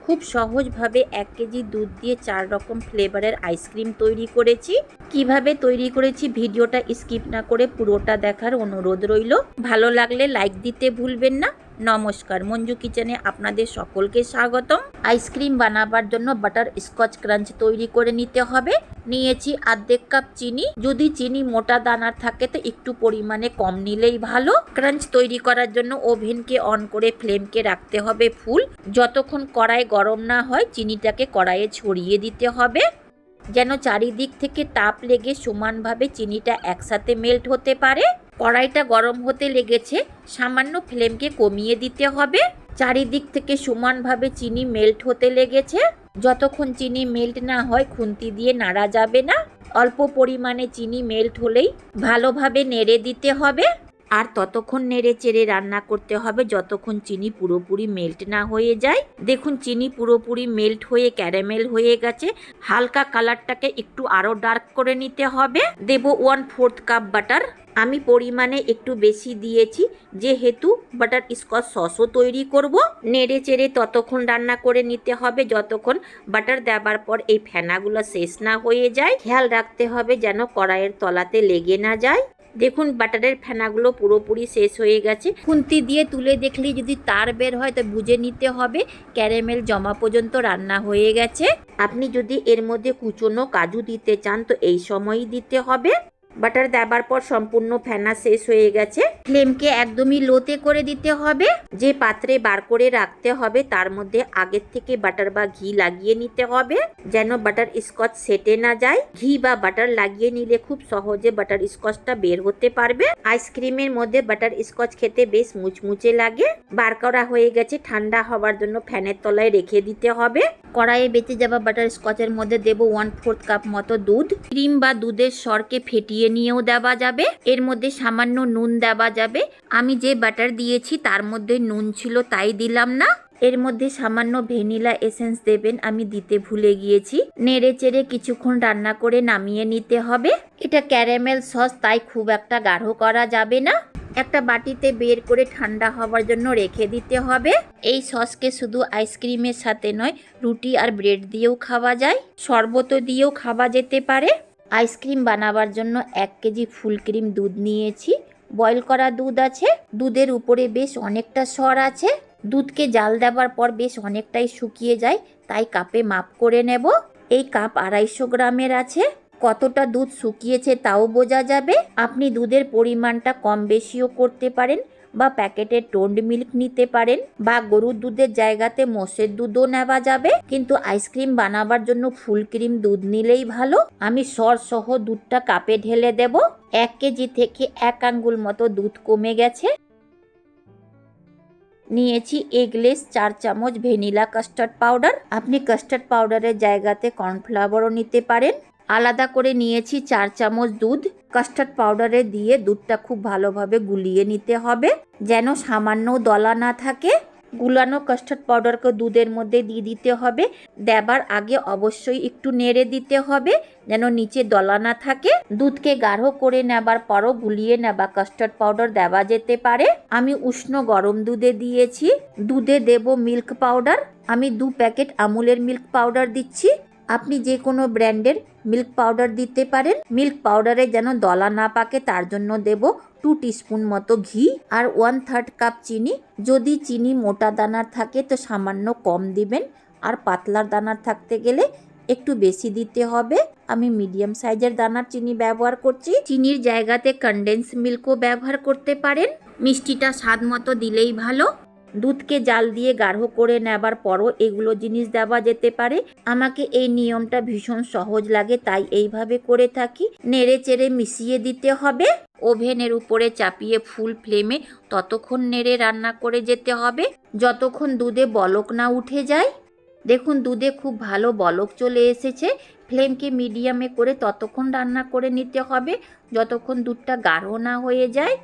খুব সহজভাবে এক কেজি দুধ দিয়ে চার রকম ফ্লেভারের আইসক্রিম তৈরি করেছি। কীভাবে তৈরি করেছি ভিডিওটা স্কিপ না করে পুরোটা দেখার অনুরোধ রইল। ভালো লাগলে লাইক দিতে ভুলবেন না। নমস্কার, মঞ্জু কিচেনে আপনাদের সকলকে স্বাগতম। আইসক্রিম বানাবার জন্য বাটার স্কচ ক্রাঞ্চ তৈরি করে নিতে হবে। নিয়েছি আর্ধেক কাপ চিনি। যদি চিনি মোটা দানার থাকে তো একটু পরিমাণে কম নিলেই ভালো। ক্রাঞ্চ তৈরি করার জন্য ওভেনকে অন করে ফ্লেমকে রাখতে হবে ফুল। যতক্ষণ কড়াই গরম না হয়, চিনিটাকে কড়াইয়ে ছড়িয়ে দিতে হবে। যেন চারিদিক থেকে তাপ লেগে সমানভাবে চিনিটা একসাথে মেল্ট হতে পারে। কড়াইটা গরম হতে লেগেছে, সামান্য ফ্লেমকে কমিয়ে দিতে হবে। চারিদিক থেকে সমানভাবে চিনি মেল্ট হতে লেগেছে। যতক্ষণ চিনি মেল্ট না হয়, খুন্তি দিয়ে নাড়া যাবে না। অল্প পরিমাণে চিনি মেল্ট হলেই ভালোভাবে নেড়ে দিতে হবে। আর ততক্ষণ নেড়ে চেড়ে রান্না করতে হবে, যতক্ষণ চিনি পুরোপুরি মেল্ট না হয়ে যায়। দেখুন, চিনি পুরোপুরি মেল্ট হয়ে, ক্যারামেল হয়ে গেছে। হালকা কালারটাকে একটু আরও ডার্ক করে নিতে হবে। দেব ওয়ান ফোর্থ কাপ বাটার। আমি পরিমাণে একটু বেশি দিয়েছি, যেহেতু বাটার স্কচ সসও তৈরি করব। নেড়ে চেড়ে ততক্ষণ রান্না করে নিতে হবে, যতক্ষণ বাটার দেবার পর এই ফেনাগুলো শেষ না হয়ে যায়। খেয়াল রাখতে হবে যেন কড়াইয়ের তলাতে লেগে না যায়। দেখুন বাটারের ফেনাগুলো পুরোপুরি শেষ হয়ে গেছে। খুন্তি দিয়ে তুলে দেখলে যদি তার বের হয়, তো বুঝে নিতে হবে ক্যারামেল জমা পর্যন্ত রান্না হয়ে গেছে। আপনি যদি এর মধ্যে কুচনো কাজু দিতে চান, তো এই সময়ই দিতে হবে। বাটার দেবার পর সম্পূর্ণ ফেনা শেষ হয়ে গেছে। ফ্লেমকে একদমই লোতে করে দিতে হবে। যে পাত্রে বার করে রাখতে হবে, তার মধ্যে আগের থেকে বাটার বা ঘি লাগিয়ে নিতে হবে। যেন বাটার স্কচ সেটে না যায়। ঘি বা বাটার লাগিয়ে নিলে খুব সহজে বাটার স্কচটা বের হতে পারবে। আইসক্রিমের মধ্যে বাটার স্কচ খেতে বেশ মুচমুচে লাগে। বার করা হয়ে গেছে, ঠান্ডা হওয়ার জন্য ফ্যানের তলায় রেখে দিতে হবে। কড়াইয়ে বেঁচে যাওয়া বাটার স্কচের মধ্যে দেবো ওয়ান ফোর্থ কাপ মতো দুধ। ক্রিম বা দুধের সরকে ফেটিয়ে নিয়েও দেওয়া যাবে। এর মধ্যে সামান্য নুন দেওয়া যাবে। আমি যে বাটার দিয়েছি তার মধ্যে নুন ছিল তাই দিলাম না। এর মধ্যে সামান্য ভ্যানিলা এসেন্স দেবেন আমি দিতে ভুলে গিয়েছি। নেড়ে চেড়ে কিছুক্ষণ রান্না করে নামিয়ে নিতে হবে। এটা ক্যারামেল সস, তাই খুব একটা গাঢ় করা যাবে না। একটা বাটিতে বের করে ঠান্ডা হওয়ার জন্য রেখে দিতে হবে। এই সসকে শুধু আইসক্রিমের সাথে নয়, রুটি আর ব্রেড দিয়েও খাওয়া যায়। শরবত দিয়েও খাওয়া যেতে পারে। আইসক্রিম বানাবার জন্য এক কেজি ফুল ক্রিম দুধ নিয়েছি। বয়েল করা দুধ আছে। দুধের উপরে বেশ অনেকটা সর আছে। দুধকে জাল দেওয়ার পর বেশ অনেকটাই শুকিয়ে যায়, তাই কাপে মাপ করে নেব। এই কাপ আড়াইশো গ্রামের আছে। কতটা দুধ শুকিয়েছে তাও বোঝা যাবে। আপনি দুধের পরিমাণটা কম বেশিও করতে পারেন। বা প্যাকেটের টোন্ড মিল্ক নিতে পারেন বা গরুর দুধের জায়গাতে মোষের দুধও নেওয়া যাবে। কিন্তু আইসক্রিম বানাবার জন্য ফুল ক্রিম দুধ নিলেই ভালো। আমি সর সহ দুধটা কাপে ঢেলে দেব। এক কেজি থেকে এক আঙ্গুল মতো দুধ কমে গেছে। নিয়েছি এগলেস চার চামচ ভ্যানিলা কাস্টার্ড পাউডার। আপনি কাস্টার্ড পাউডারের জায়গাতে কর্নফ্লাওয়ারও নিতে পারেন। আলাদা করে নিয়েছি চার চামচ দুধ। কাস্টার্ড পাউডারে দিয়ে দুধটা খুব ভালোভাবে গুলিয়ে নিতে হবে, যেন সামান্য দলা না থাকে। গুলানো কাস্টার্ড পাউডারকে দুধের মধ্যে দিয়ে দিতে হবে। দেবার আগে অবশ্যই একটু নেড়ে দিতে হবে, যেন নিচে দলা না থাকে। দুধকে গাঢ় করে নেবার পরও গুলিয়ে নেবা কাস্টার্ড পাউডার দেওয়া যেতে পারে। আমি উষ্ণ গরম দুধে দিয়েছি। দুধে দেব মিল্ক পাউডার আমি দু প্যাকেট আমুলের মিল্ক পাউডার দিচ্ছি। আপনি যে কোনো ব্র্যান্ডের মিল্ক পাউডার দিতে পারেন। মিল্ক পাউডারে যেন দলা না পাকে, তার জন্য দেব টু টিস্পুন মতো ঘি আর ওয়ান থার্ড কাপ চিনি। যদি চিনি মোটা দানার থাকে, তো সামান্য কম দিবেন। আর পাতলার দানার থাকতে গেলে একটু বেশি দিতে হবে। আমি মিডিয়াম সাইজের দানার চিনি ব্যবহার করছি। চিনির জায়গাতে কনডেন্স মিল্কও ব্যবহার করতে পারেন। মিষ্টিটা স্বাদ মতো দিলেই ভালো। দুধকে জাল দিয়ে গাঢ় করে নেবার পরও এগুলো জিনিস দেওয়া যেতে পারে। আমাকে এই নিয়মটা ভীষণ সহজ লাগে, তাই এইভাবে করে থাকি। নেড়ে চেড়ে মিশিয়ে দিতে হবে। ওভেনের উপরে চাপিয়ে ফুল ফ্লেমে ততক্ষণ নেড়ে রান্না করে যেতে হবে। যতক্ষণ দুধে বলক না উঠে যায়। দেখুন, দুধে খুব ভালো বলক চলে এসেছে। ফ্লেমকে মিডিয়ামে করে ততক্ষণ রান্না করে নিতে হবে। যতক্ষণ দুধটা গাঢ় না হয়ে যায়।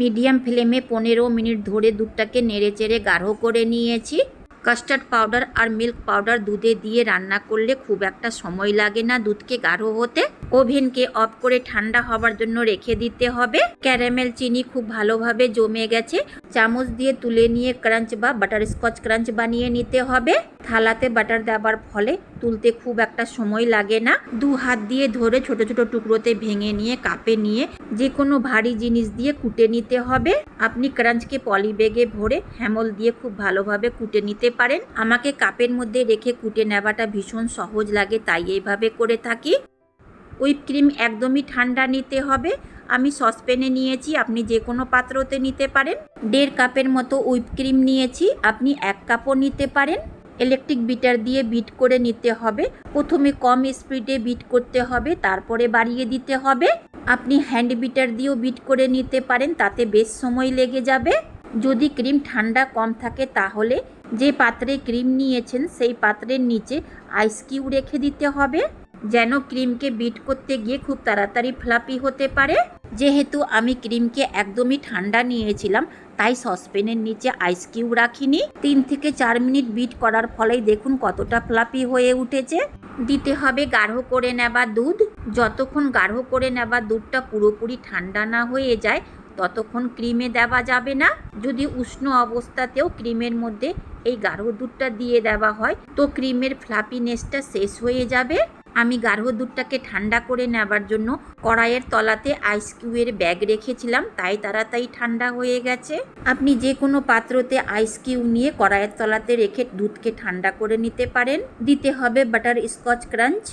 মিডিয়াম ফ্লেমে পনেরো মিনিট ধরে দুধটাকে নেড়ে চেড়ে গাঢ় করে নিয়েছি। কাস্টার্ড পাউডার আর মিল্ক পাউডার দুধে দিয়ে রান্না করলে খুব একটা সময় লাগে না দুধকে গাঢ় হতে। ওভেনকে অফ করে ঠান্ডা হবার জন্য রেখে দিতে হবে। ক্যারামেল চিনি খুব ভালোভাবে জমে গেছে। চামচ দিয়ে তুলে নিয়ে ক্রাঞ্চ বা বাটার স্কচ ক্রাঞ্চ বানিয়ে নিতে হবে। থালাতে বাটার দেওয়ার ফলে তুলতে খুব একটা সময় লাগে না। দু হাত দিয়ে ধরে ছোট ছোট টুকরোতে ভেঙে নিয়ে কাপে নিয়ে যে কোনো ভারী জিনিস দিয়ে কুটে নিতে হবে। আপনি ক্রাঞ্চকে পলি ব্যাগে ভরে হ্যামল দিয়ে খুব ভালোভাবে কুটে নিতে পারেন। আমাকে কাপের মধ্যে রেখে কুটে নেওয়াটা ভীষণ সহজ লাগে, তাই এইভাবে করে থাকি। হুইপ ক্রিম একদমই ঠান্ডা নিতে হবে। আমি সসপ্যানে নিয়েছি, আপনি যে কোনো পাত্রতে নিতে পারেন। দেড় কাপের মতো হুইপ ক্রিম নিয়েছি, আপনি এক কাপও নিতে পারেন। ইলেকট্রিক বিটার দিয়ে বিট করে নিতে হবে। প্রথমে কম স্পিডে বিট করতে হবে, তারপরে বাড়িয়ে দিতে হবে। আপনি হ্যান্ড বিটার দিয়েও বিট করে নিতে পারেন, তাতে বেশ সময় লেগে যাবে। যদি ক্রিম ঠান্ডা কম থাকে তাহলে যে পাত্রে ক্রিম নিয়েছেন সেই পাত্রের নিচে আইস কিউ রেখে দিতে হবে। যেন ক্রিমকে বিট করতে গিয়ে খুব তাড়াতাড়ি ফ্লাপি হতে পারে। যেহেতু আমি ক্রিমকে একদমই ঠান্ডা নিয়েছিলাম, তাই সসপ্যানের নিচে আইস কিউব রাখিনি। তিন থেকে চার মিনিট বিট করার ফলেই দেখুন কতটা ফ্লাপি হয়ে উঠেছে। দিতে হবে গাঢ় করে নেওয়া দুধ। যতক্ষণ গাঢ় করে নেওয়া দুধটা পুরোপুরি ঠান্ডা না হয়ে যায় ততক্ষণ ক্রিমে দেওয়া যাবে না। যদি উষ্ণ অবস্থাতেও ক্রিমের মধ্যে এই গাঢ় দুধটা দিয়ে দেওয়া হয়, তো ক্রিমের ফ্লাপিনেসটা শেষ হয়ে যাবে। আমি গাঢ় দুধটাকে ঠান্ডা করে নেবার জন্য কড়াইয়ের তলাতে আইস কিউবের ব্যাগ রেখেছিলাম, তাই তাড়াতাড়ি ঠান্ডা হয়ে গেছে। আপনি যে কোনো পাত্রতে আইস কিউব নিয়ে কড়াইয়ের তলাতে রেখে দুধকে ঠান্ডা করে নিতে পারেন। দিতে হবে বাটার স্কচ ক্রাঞ্চ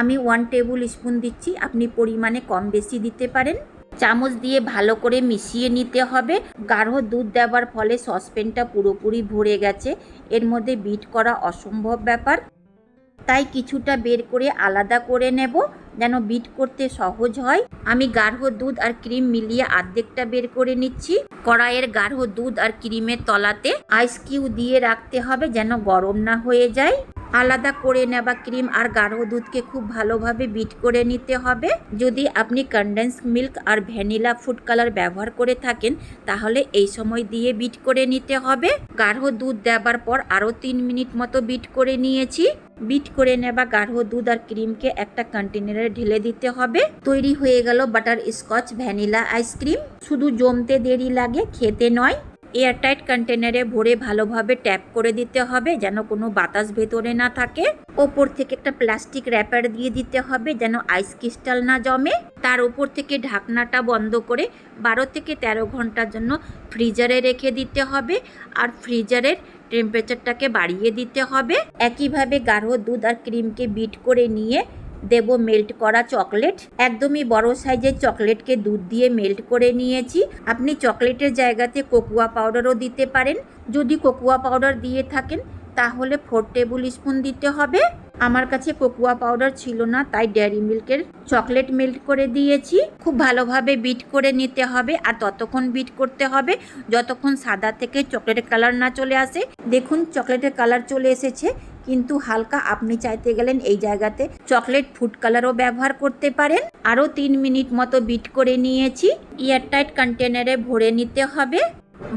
আমি ওয়ান টেবিল স্পুন দিচ্ছি, আপনি পরিমাণে কম বেশি দিতে পারেন। চামচ দিয়ে ভালো করে মিশিয়ে নিতে হবে। গাঢ় দুধ দেওয়ার ফলে সসপ্যানটা পুরোপুরি ভরে গেছে। এর মধ্যে বিট করা অসম্ভব ব্যাপার। তাই কিছুটা বের করে আলাদা করে নেব যেন বিট করতে সহজ হয়। আমি গাঢ় দুধ আর ক্রিম মিলিয়ে আর্ধেকটা বের করে নিচ্ছি। কড়াইয়ের গাঢ় দুধ আর ক্রিমের তলাতে আইস কিউ দিয়ে রাখতে হবে যেন গরম না হয়ে যায়। আলাদা করে নেওয়া ক্রিম আর গাঢ় দুধকে খুব ভালোভাবে বিট করে নিতে হবে। যদি আপনি কন্ডেন্স মিল্ক আর ভ্যানিলা ফুড কালার ব্যবহার করে থাকেন, তাহলে এই সময় দিয়ে বিট করে নিতে হবে। গাঢ় দুধ দেওয়ার পর আরও তিন মিনিট মতো বিট করে নিয়েছি। বিট করে নেওয়া গাঢ় দুধ আর ক্রিমকে একটা কন্টেনারে ঢেলে দিতে হবে। তৈরি হয়ে গেল বাটার স্কচ ভ্যানিলা আইসক্রিম শুধু জমতে দেরি লাগে, খেতে নয়। এয়ারটাইট কন্টেনারে ভরে ভালোভাবে ট্যাপ করে দিতে হবে, যেন কোনো বাতাস ভেতরে না থাকে। ওপর থেকে একটা প্লাস্টিক র্যাপার দিয়ে দিতে হবে, যেন আইস ক্রিস্টাল না জমে। তার উপর থেকে ঢাকনাটা বন্ধ করে বারো থেকে তেরো ঘণ্টার জন্য ফ্রিজারে রেখে দিতে হবে আর ফ্রিজারের টেম্পারেচারটাকে বাড়িয়ে দিতে হবে। একইভাবে গাঢ় দুধ আর ক্রিমকে বিট করে নিয়ে দেব মেল্ট করা চকলেট একদমই বড় সাইজের চকলেটকে দুধ দিয়ে মেল্ট করে নিয়েছি। আপনি চকলেটের জায়গাতে কোকোয়া পাউডারও দিতে পারেন। যদি কোকোয়া পাউডার দিয়ে থাকেন, তাহলে ফোর টেবিল স্পুন দিতে হবে। আমার কাছে কোকোয়া পাউডার ছিল না, তাই ডেয়ারি মিল্কের চকলেট মেল্ট করে দিয়েছি। খুব ভালোভাবে বিট করে নিতে হবে আর ততক্ষণ বিট করতে হবে, যতক্ষণ সাদা থেকে চকলেটের কালার না চলে আসে। দেখুন চকলেটের কালার চলে এসেছে। কিন্তু হালকা আপনি চাইতে গেলেন এই জায়গাতে চকলেট ফুড কালারও ব্যবহার করতে পারেন। আরও তিন মিনিট মতো বিট করে নিয়েছি। এয়ারটাইট কন্টেনারে ভরে নিতে হবে।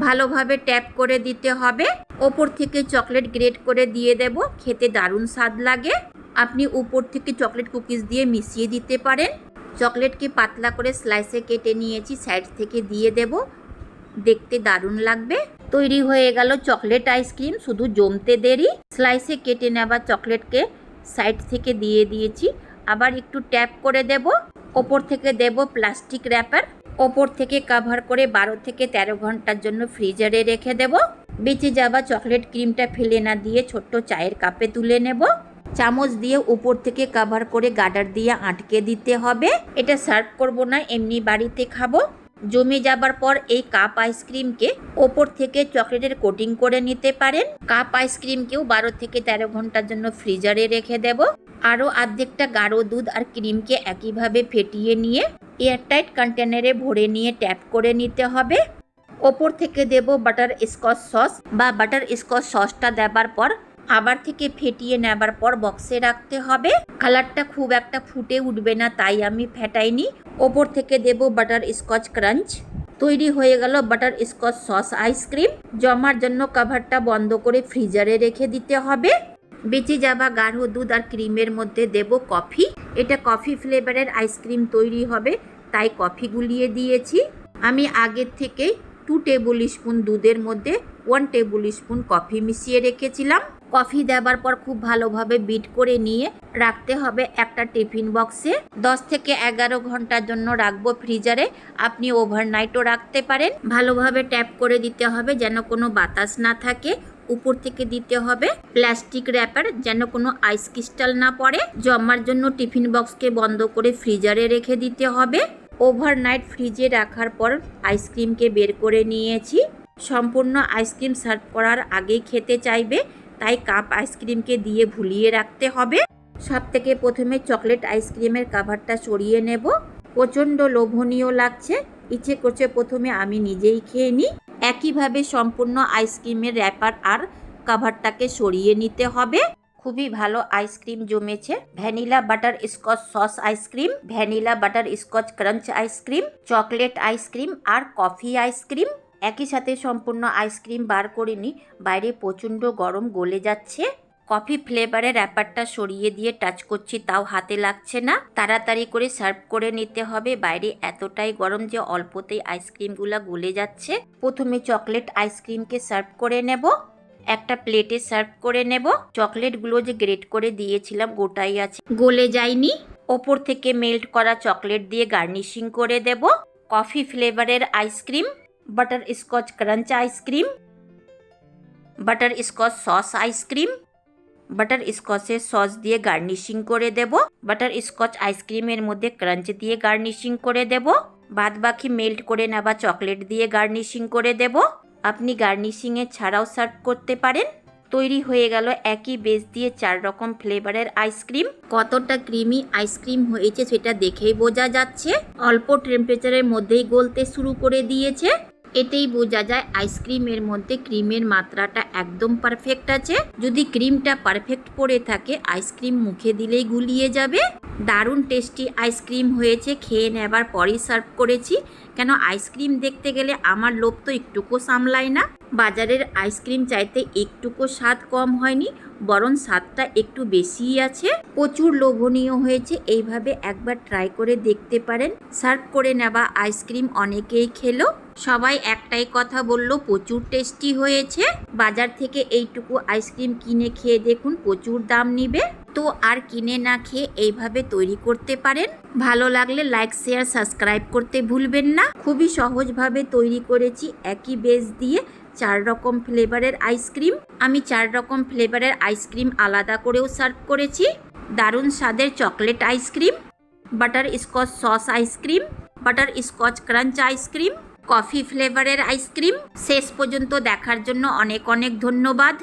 ভালোভাবে ট্যাপ করে দিতে হবে। ওপর থেকে চকলেট গ্রেট করে দিয়ে দেব। খেতে দারুণ স্বাদ লাগে। আপনি উপর থেকে চকলেট কুকিজ দিয়ে মিশিয়ে দিতে পারেন। চকলেটকে পাতলা করে স্লাইসে কেটে নিয়েছি, সাইড থেকে দিয়ে দেব। দেখতে দারুণ লাগবে। তৈরি হয়ে গেল চকলেট আইসক্রিম শুধু জমতে দেরি। স্লাইসে কেটে নেওয়া চকলেটকে সাইড থেকে দিয়ে দিয়েছি। আবার একটু ট্যাপ করে দেব। ওপর থেকে দেব প্লাস্টিক র্যাপার। ওপর থেকে কাভার করে বারো থেকে তেরো ঘণ্টার জন্য ফ্রিজারে রেখে দেব। বেঁচে যাওয়া চকলেট ক্রিমটা ফেলে না দিয়ে ছোট্ট চায়ের কাপে তুলে নেব। চামচ দিয়ে উপর থেকে কাভার করে গার্ডার দিয়ে আটকে দিতে হবে। এটা সার্ভ করব না, এমনি বাড়িতে খাব। জমে যাবার পর এই কাপ আইসক্রিমকে ওপর থেকে চকলেটের কোটিং করে নিতে পারেন। কাপ আইসক্রিমকেও বারো থেকে তেরো ঘণ্টার জন্য ফ্রিজারে রেখে দেব। আরও অর্ধেকটা গাঢ় দুধ আর ক্রিমকে একইভাবে ফেটিয়ে নিয়ে এয়ারটাইট কন্টেনারে ভরে নিয়ে ট্যাপ করে নিতে হবে। ওপর থেকে দেব বাটার স্কচ সস বা বাটার স্কচ সসটা দেবার পর আবার থেকে ফেটিয়ে নেবার পর বক্সে রাখতে হবে। কালারটা খুব একটা ফুটে উঠবে না, তাই আমি ফেটাইনি। ওপর থেকে দেব বাটার স্কচ ক্রাঞ্চ তৈরি হয়ে গেল বাটার স্কচ সস আইসক্রিম জমার জন্য কাভারটা বন্ধ করে ফ্রিজারে রেখে দিতে হবে। বেঁচে যাওয়া গাঢ় দুধ আর ক্রিমের মধ্যে দেব কফি এটা কফি ফ্লেভারের আইসক্রিম তৈরি হবে, তাই কফি গুলিয়ে দিয়েছি। আমি আগের থেকে টু টেবিল স্পুন দুধের মধ্যে ওয়ান টেবিল স্পুন কফি মিশিয়ে রেখেছিলাম। কফি দেবার পর খুব ভালোভাবে বিট করে নিয়ে রাখতে হবে একটা টিফিন বক্সে। দশ থেকে এগারো ঘণ্টার জন্য রাখব ফ্রিজারে। আপনি ওভারনাইটও রাখতে পারেন। ভালোভাবে ট্যাপ করে দিতে হবে যেন কোনো বাতাস না থাকে। উপর থেকে দিতে হবে প্লাস্টিক র্যাপার যেন কোনো আইস ক্রিস্টাল না পড়ে। জমার জন্য টিফিন বক্সকে বন্ধ করে ফ্রিজারে রেখে দিতে হবে। ওভারনাইট ফ্রিজে রাখার পর আইসক্রিমকে বের করে নিয়েছি। সম্পূর্ণ আইসক্রিম সার্ভ করার আগেই খেতে চাইবে। তাই কাপ আইসক্রিমকে দিয়ে ভুলিয়ে রাখতে হবে। সব থেকে প্রথমে চকলেট আইসক্রিমের কাভারটা সরিয়ে নেব। প্রচণ্ড লোভনীয় লাগছে। ইচ্ছে করছে প্রথমে আমি নিজেই খেয়ে নিই। একইভাবে সম্পূর্ণ আইসক্রিমের র্যাপার আর কাভারটাকে সরিয়ে নিতে হবে। খুবই ভালো আইসক্রিম জমেছে। Vanilla butterscotch sauce ice cream, vanilla butterscotch crunch ice cream, chocolate ice cream আর কফি আইসক্রিম। একই সাথে সম্পূর্ণ আইসক্রিম বার করে নিই বাইরে প্রচণ্ড গরম গলে যাচ্ছে। কফি ফ্লেভারের র্যাপারটা সরিয়ে দিয়ে টাচ করছি, তাও হাতে লাগছে না। তাড়াতাড়ি করে সার্ভ করে নিতে হবে। বাইরে এতটাই গরম যে অল্পতেই আইসক্রিমগুলো গলে যাচ্ছে। প্রথমে চকলেট আইসক্রিমকে সার্ভ করে নেব। একটা প্লেটে সার্ভ করে নেব। চকলেটগুলো যে গ্রেট করে দিয়েছিলাম, গোটাই আছে। গলে যায়নি। ওপর থেকে মেল্ট করা চকলেট দিয়ে গার্নিশিং করে দেব। কফি ফ্লেভারের ice cream butterscotch crunch ice cream butterscotch sauce ice cream butter স্কচের সস দিয়ে গার্নিশিং করে দেব। বাটার স্কচ আইসক্রিমের মধ্যে ক্রাঞ্চ দিয়ে গার্নিশিং করে দেব। বাদ বাকি মেল্ট করে নেওয়া চকলেট দিয়ে গার্নিশিং করে দেব। আপনি গার্নিশিংয়ে ছাড়াও সার্ভ করতে পারেন। তৈরি হয়ে গেল একই বেস দিয়ে চার রকম ফ্লেভারের আইসক্রিম কতটা ক্রিমি আইসক্রিম হয়েছে সেটা দেখেই বোঝা যাচ্ছে। অল্প টেম্পারেচারের মধ্যেই গলতে শুরু করে দিয়েছে। এতেই বোঝা যায় আইসক্রিমের মধ্যে ক্রিমের মাত্রাটা একদম পারফেক্ট আছে। যদি ক্রিমটা পারফেক্ট পড়ে থাকে, আইসক্রিম মুখে দিলেই গুলিয়ে যাবে। দারুণ টেস্টি আইসক্রিম হয়েছে, খেয়ে নেবার পরই সার্ভ করেছি। কেন, আইসক্রিম দেখতে গেলে আমার লোভ তো একটুকু সামলায় না। বাজারের আইসক্রিম চাইতে একটুকু স্বাদ কম হয়নি, বরং স্বাদটা একটু বেশিই আছে। প্রচুর লোভনীয় হয়েছে, এইভাবে একবার ট্রাই করে দেখতে পারেন। সার্ভ করে নেওয়া আইসক্রিম অনেকেই খেলো। সবাই একটাই কথা বলল, প্রচুর টেস্টি হয়েছে। বাজার থেকে এইটুকু আইসক্রিম কিনে খেয়ে দেখুন, প্রচুর দাম নিবে। তো আর কিনে না খেয়ে এইভাবে তৈরি করতে পারেন। ভালো লাগলে লাইক শেয়ার সাবস্ক্রাইব করতে ভুলবেন না। খুবই সহজভাবে তৈরি করেছি, একই বেস দিয়ে। চার রকম ফ্লেভারের আইসক্রিম আমি চার রকম ফ্লেভারের আইসক্রিম আলাদা করেও সার্ভ করেছি। দারুণ স্বাদের chocolate ice cream butterscotch sauce ice cream butterscotch crunch ice cream coffee ফ্লেভারের আইসক্রিম শেষ পর্যন্ত দেখার জন্য অনেক অনেক ধন্যবাদ।